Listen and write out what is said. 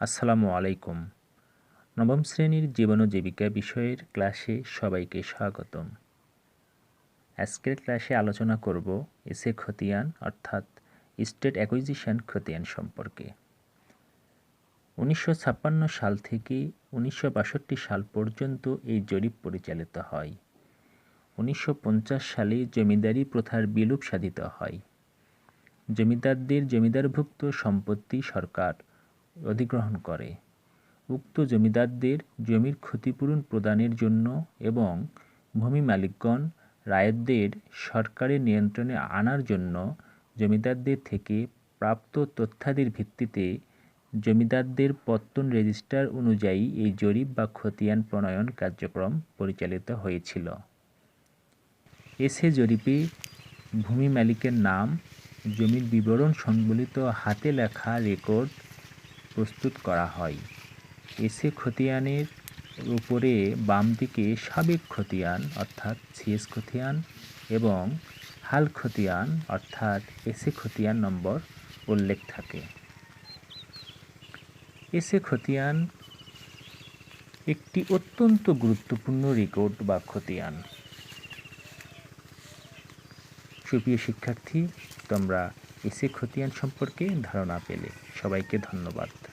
আসসালামু আলাইকুম। নবম শ্রেণির জীবন ও জীবিকা বিষয়ের ক্লাসে সবাইকে স্বাগতম। আজকের ক্লাসে আলোচনা করব এসে খতিয়ান, অর্থাৎ স্টেট অ্যাকুইজিশন খতিয়ান সম্পর্কে। উনিশশো ছাপ্পান্ন সাল থেকে উনিশশো বাষট্টি সাল পর্যন্ত এই জরিপ পরিচালিত হয়। উনিশশো পঞ্চাশ সালে জমিদারি প্রথার বিলুপ সাধিত হয়। জমিদারদের জমিদারভুক্ত সম্পত্তি সরকার অধিগ্রহণ করে। উক্ত জমিদারদের জমির ক্ষতিপূরণ প্রদানের জন্য এবং ভূমি মালিকগণ রায়তদের সরকারের নিয়ন্ত্রণে আনার জন্য জমিদারদের থেকে প্রাপ্ত তথ্যাদির ভিত্তিতে জমিদারদের পত্তন রেজিস্টার অনুযায়ী এই জরিপ বা খতিয়ান প্রণয়ন কার্যক্রম পরিচালিত হয়েছিল। এসে জরিপে ভূমি মালিকের নাম, জমির বিবরণ সংবলিত হাতে লেখা রেকর্ড প্রস্তুত করা হয়। এসে খতিয়ানের উপরে বাম দিকে সাবেক খতিয়ান, অর্থাৎ সিএস খতিয়ান, এবং হাল খতিয়ান, অর্থাৎ এসে খতিয়ান নম্বর উল্লেখ থাকে। এসে খতিয়ান একটি অত্যন্ত গুরুত্বপূর্ণ রেকর্ড বা খতিয়ান। সুপ্রিয় শিক্ষার্থী, তোমরা এসে খতিয়ান সম্পর্কে ধারণা পেলে। সবাইকে ধন্যবাদ।